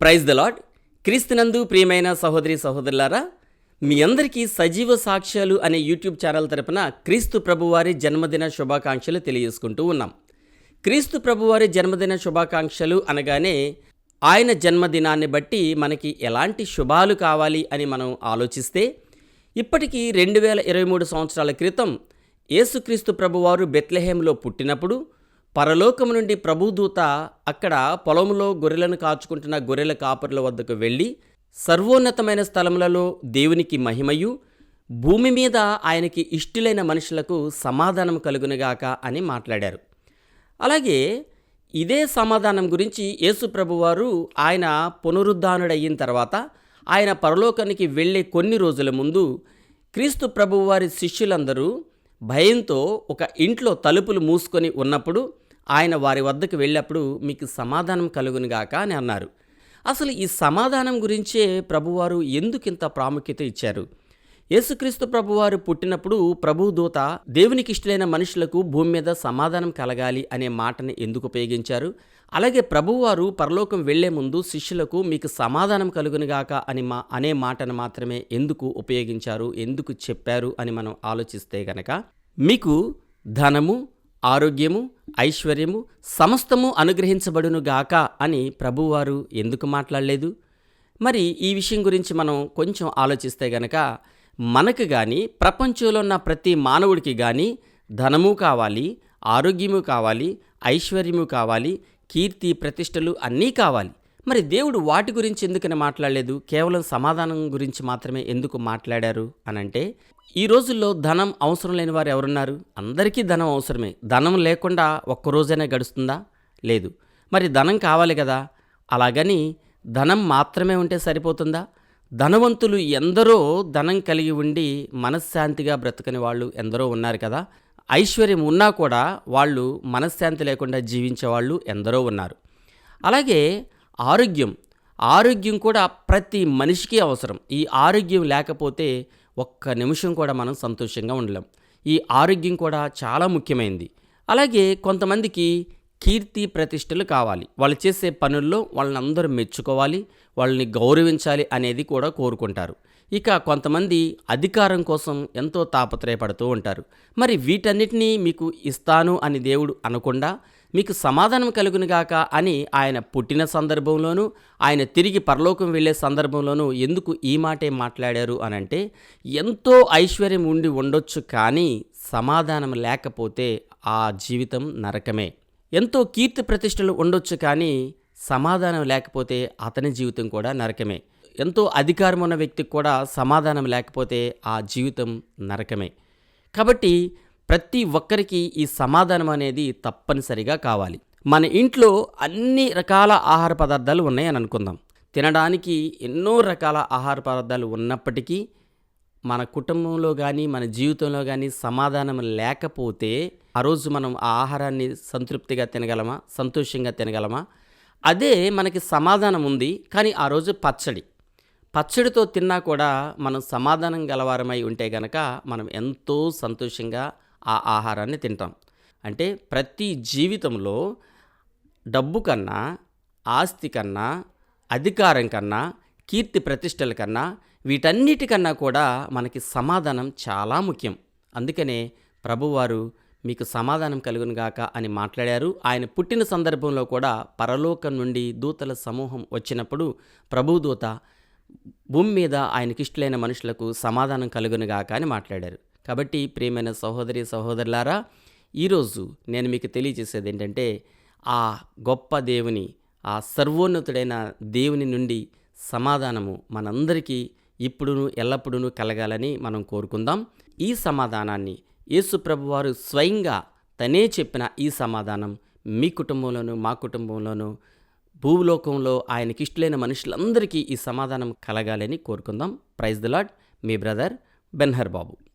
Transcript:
Praise the lord క్రీస్తునందు ప్రియమైన సహోదరి సహోదరులారా మీ అందరికీ సజీవ సాక్ష్యాలు అనే యూట్యూబ్ ఛానల్ తరపున క్రీస్తు ప్రభువారి జన్మదిన శుభాకాంక్షలు తెలియజేసుకుంటూ ఉన్నాం. క్రీస్తు ప్రభువారి జన్మదిన శుభాకాంక్షలు అనగానే ఆయన జన్మదినాన్ని బట్టి మనకి ఎలాంటి శుభాలు కావాలి అని మనం ఆలోచిస్తే ఇప్పటికీ రెండు వేల ఇరవై మూడు సంవత్సరాల క్రితం యేసుక్రీస్తు ప్రభువారు బెత్లెహేంలో పుట్టినప్పుడు పరలోకం నుండి ప్రభుదూత అక్కడ పొలంలో గొర్రెలను కాచుకుంటున్న గొర్రెల కాపరుల వద్దకు వెళ్ళి సర్వోన్నతమైన స్థలములలో దేవునికి మహిమయు భూమి మీద ఆయనకి ఇష్టులైన మనుషులకు సమాధానం కలుగునుగాక అని మాట్లాడారు. అలాగే ఇదే సమాధానం గురించి యేసు ప్రభువారు ఆయన పునరుద్ధానుడయిన తర్వాత ఆయన పరలోకానికి వెళ్ళే కొన్ని రోజుల ముందు క్రీస్తు ప్రభువారి శిష్యులందరూ భయంతో ఒక ఇంట్లో తలుపులు మూసుకొని ఉన్నప్పుడు ఆయన వారి వద్దకు వెళ్ళినప్పుడు మీకు సమాధానం కలుగునుగాక అని అన్నారు. అసలు ఈ సమాధానం గురించే ప్రభువారు ఎందుకింత ప్రాముఖ్యత ఇచ్చారు? యేసుక్రీస్తు ప్రభువారు పుట్టినప్పుడు ప్రభుదూత దేవునికి ఇష్టలైన మనుషులకు భూమి మీద సమాధానం కలగాలి అనే మాటని ఎందుకు ఉపయోగించారు? అలాగే ప్రభువారు పరలోకం వెళ్ళే ముందు శిష్యులకు మీకు సమాధానం కలుగునుగాక అని మా అనే మాటను మాత్రమే ఎందుకు ఉపయోగించారు? ఎందుకు చెప్పారు? అని మనం ఆలోచిస్తే గనక మీకు ధనము ఆరోగ్యము ఐశ్వర్యము సమస్తము అనుగ్రహించబడును గాక అని ప్రభువారు ఎందుకు మాట్లాడలేదు? మరి ఈ విషయం గురించి మనం కొంచెం ఆలోచిస్తే గనక మనకు కానీ ప్రపంచంలో ఉన్న ప్రతి మానవుడికి కానీ ధనము కావాలి ఆరోగ్యము కావాలి ఐశ్వర్యము కావాలి కీర్తి ప్రతిష్టలు అన్నీ కావాలి. మరి దేవుడు వాటి గురించి ఎందుకని మాట్లాడలేదు? కేవలం సమాధానం గురించి మాత్రమే ఎందుకు మాట్లాడారు? అనంటే ఈ రోజుల్లో ధనం అవసరం లేని వారు ఎవరున్నారు? అందరికీ ధనం అవసరమే. ధనం లేకుండా ఒక్క రోజైనా గడుస్తుందా? లేదు. మరి ధనం కావాలి కదా? అలాగని ధనం మాత్రమే ఉంటే సరిపోతుందా? ధనవంతులు ఎందరో ధనం కలిగి ఉండి మనశ్శాంతిగా బ్రతకని వాళ్ళు ఎందరో ఉన్నారు కదా? ఐశ్వర్యం ఉన్నా కూడా వాళ్ళు మనశ్శాంతి లేకుండా జీవించే వాళ్ళు ఎందరో ఉన్నారు. అలాగే ఆరోగ్యం. ఆరోగ్యం కూడా ప్రతి మనిషికి అవసరం. ఈ ఆరోగ్యం లేకపోతే ఒక్క నిమిషం కూడా మనం సంతోషంగా ఉండలేం. ఈ ఆరోగ్యం కూడా చాలా ముఖ్యమైనది అలాగే కొంతమందికి కీర్తి ప్రతిష్టలు కావాలి. వాళ్ళు చేసే పనుల్లో వాళ్ళని అందరూ మెచ్చుకోవాలి వాళ్ళని గౌరవించాలి అనేది కూడా కోరుకుంటారు. ఇక కొంతమంది అధికారం కోసం ఎంతో తాపత్రయపడుతూ ఉంటారు. మరి వీటన్నిటినీ మీకు ఇస్తాను అని దేవుడు అనకుండా మీకు సమాధానం కలుగునుగాక అని ఆయన పుట్టిన సందర్భంలోనూ ఆయన తిరిగి పరలోకం వెళ్ళే సందర్భంలోనూ ఎందుకు ఈ మాటే మాట్లాడారు అని అంటే ఎంతో ఐశ్వర్యం ఉండి ఉండొచ్చు కానీ సమాధానం లేకపోతే ఆ జీవితం నరకమే. ఎంతో కీర్తి ప్రతిష్టలు ఉండొచ్చు కానీ సమాధానం లేకపోతే అతని జీవితం కూడా నరకమే. ఎంతో అధికారం ఉన్న వ్యక్తికి కూడా సమాధానం లేకపోతే ఆ జీవితం నరకమే. కాబట్టి ప్రతి ఒక్కరికి ఈ సమాధానం అనేది తప్పనిసరిగా కావాలి. మన ఇంట్లో అన్ని రకాల ఆహార పదార్థాలు ఉన్నాయని అనుకుందాం. తినడానికి ఎన్నో రకాల ఆహార పదార్థాలు ఉన్నప్పటికీ మన కుటుంబంలో కానీ మన జీవితంలో కానీ సమాధానం లేకపోతే ఆ రోజు మనం ఆ ఆహారాన్ని సంతృప్తిగా తినగలమా? సంతోషంగా తినగలమా? అదే మనకి సమాధానం ఉంది. కానీ ఆ రోజు పచ్చడి. పచ్చడితో తిన్నా కూడా మనం సమాధానం గలవారమై ఉంటే గనక మనం ఎంతో సంతోషంగా ఆ ఆహారాన్ని తింటాం. అంటే ప్రతి జీవితంలో డబ్బు కన్నా ఆస్తి కన్నా అధికారం కన్నా కీర్తి ప్రతిష్టల కన్నా వీటన్నిటికన్నా కూడా మనకి సమాధానం చాలా ముఖ్యం. అందుకనే ప్రభువారు మీకు సమాధానం కలుగునుగాక అని మాట్లాడారు. ఆయన పుట్టిన సందర్భంలో కూడా పరలోకం నుండి దూతల సమూహం వచ్చినప్పుడు ప్రభుదూత భూమి మీద ఆయనకిష్టలైన మనుషులకు సమాధానం కలుగునుగాక అని మాట్లాడారు. కాబట్టి ప్రియమైన సహోదరి సహోదరులారా ఈరోజు నేను మీకు తెలియజేసేది ఏంటంటే ఆ గొప్ప దేవుని ఆ సర్వోన్నతుడైన దేవుని నుండి సమాధానము మనందరికీ ఇప్పుడును ఎల్లప్పుడూ కలగాలని మనం కోరుకుందాం. ఈ సమాధానాన్ని యేసుప్రభువారు స్వయంగా తనే చెప్పిన ఈ సమాధానం మీ కుటుంబంలోనూ మా కుటుంబంలోనూ భూలోకంలో ఆయనకి ఇష్టలైన మనుషులందరికీ ఈ సమాధానం కలగాలని కోరుకుందాం. ప్రైజ్ ద లాడ్ మీ బ్రదర్ బెన్హర్ బాబు